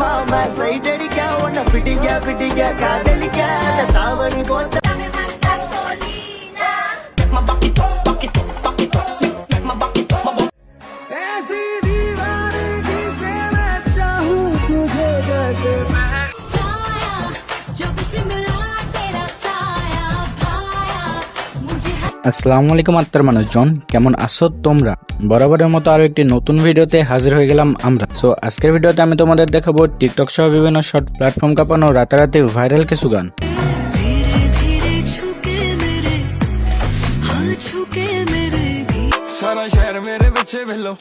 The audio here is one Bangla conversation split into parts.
மாமா சைட் அடிக்க உன்னை பிடிக்க பிடிக்க காதலிக்க தாவணி போட்ட আসসালামু আলাইকুম আত্মার মানুষজন। কেমন আছো তোমরা? বরাবরের মতো আরও একটি নতুন ভিডিওতে হাজির হয়ে গেলাম আমরা। সো আজকের ভিডিওতে আমি তোমাদের দেখাবো টিকটক সহ বিভিন্ন শর্ট প্ল্যাটফর্ম কাঁপানো রাতারাতি ভাইরাল কিছু গান। सारा शहर मेरे পিছে ভেলো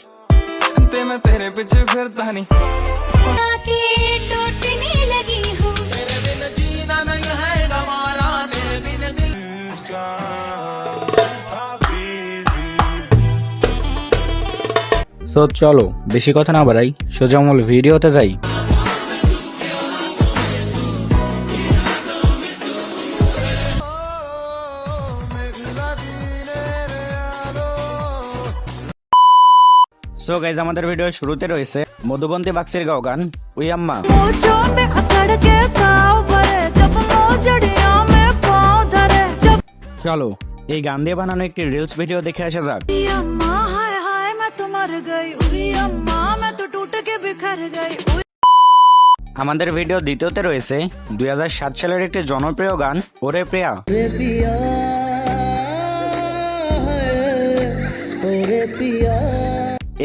ते मैं तेरे पीछे সো চলো বেশি কথা না বাড়াই সোজামল ভিডিওতে যাই। সো গাইজ আমাদের ভিডিও শুরুতে রয়েছে মধুবন্তী বাক্সের গাও গান ওই আম্মা। চলো এই গান দিয়ে বানানো একটি রিলস ভিডিও দেখে আসা যাক। मर गई उई अम्मा मैं तो टूट के बिखर गई उई আমাদের ভিডিও দ্বিতীয়তে রয়েছে দুই সালের একটি জনপ্রিয় গান ওরে প্রিয়া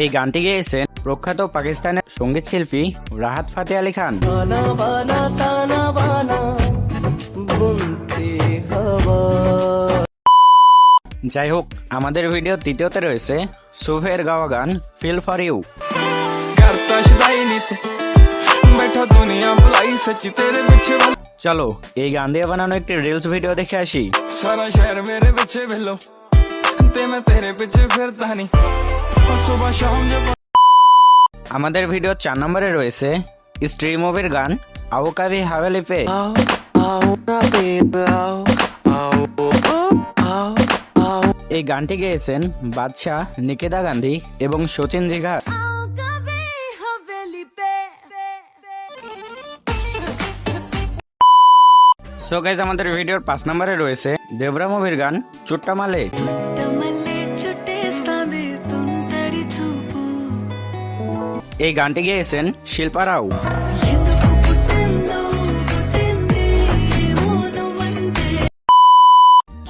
এই গানটি গেয়েছেন প্রখ্যাত পাকিস্তানের সঙ্গীত শিল্পী রাহাত ফাতে আলী খান बाना बाना যাই হোক আমাদের ভিডিও তৃতীয়তে রয়েছে সুফের গাওয়া গান ফিল ফর ইউ চলো এই গান দিয়ে বানানো একটি রিলস ভিডিও দেখে আসি। সারা শহর মেরে পিছে ভেলো তে মে তেরে পিছে ফিরতা নি শাম আমাদের ভিডিও চার নম্বরে রয়েছে স্ট্রিম মুভির গান আওকাভি হাভেলি পে। আও আও না আও। এই গানটি গেয়েছেন বাদশাহ নিকেতা গান্ধী এবং শচীন জিঘা সো গাইজ আমাদের ভিডিওর পাঁচ নম্বরে রয়েছে দেবরা মুভির গান চুট্টা মালে এই গানটি গেয়েছেন শিল্পা রাও।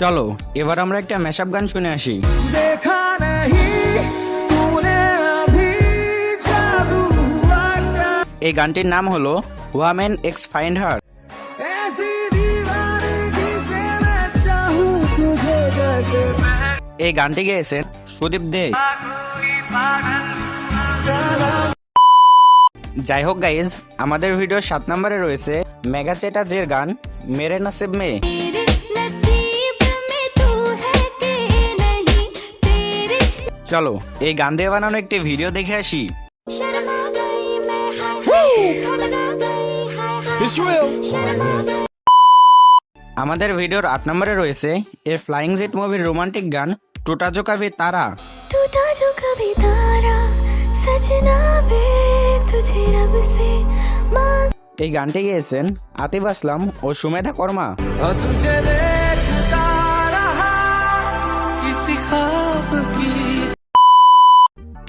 চলো এবার আমরা একটা মেশআপ গান শুনে আসি। এই গানটির নাম হলো ওয়ামেন এক্স ফাইন্ড হার এই গানটি গেয়েছেন সুদীপ দে। যাই হোক গাইজ আমাদের ভিডিও সাত নম্বরে রয়েছে মেঘা যে গান মেরে নাসেব মেয়ে চলো এই গান দিয়ে বানানো একটি ভিডিও দেখে আসি। আমাদের ভিডিওর আট নম্বরে রয়েছে এ ফ্লাইং জেট মুভির রোমান্টিক গান টোটা জোকাবে তারা তারা সজনা বে তুঝে রব সে এই গানটি গেয়েছেন আতিফ আসলাম ও সুমেধা কর্মা।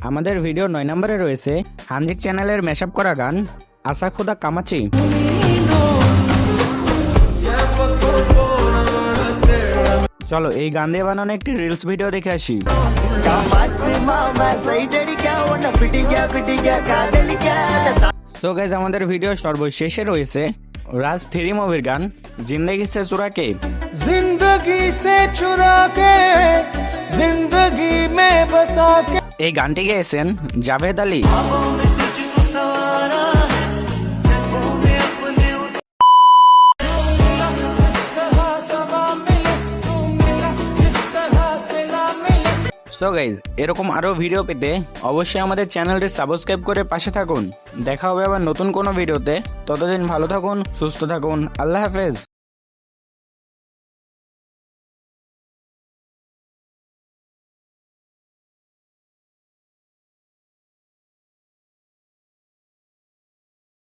আমাদের ভিডিও নয় নম্বরে রয়েছে হানজিক চ্যানেলের মেশাপ করা গান, আশা খুদা কামাচি চলো, এই গান দিয়ে বানানো একটি রিলস ভিডিও দেখে আসি। সো গাইজ আমাদের ভিডিও সর্বশেষে রয়েছে রাজ থ্রি মুভির গান, জিন্দগি সে চুরা কে জিন্দগি সে চুরা কে জিন্দগি মে বসা এই গানটি গেয়েছেন জাভেদ আলী। সো গাইজ এরকম আরও ভিডিও পেতে অবশ্যই আমাদের চ্যানেলটি সাবস্ক্রাইব করে পাশে থাকুন। দেখা হবে আবার নতুন কোনো ভিডিওতে ততদিন ভালো থাকুন, সুস্থ থাকুন। আল্লাহ হাফেজ।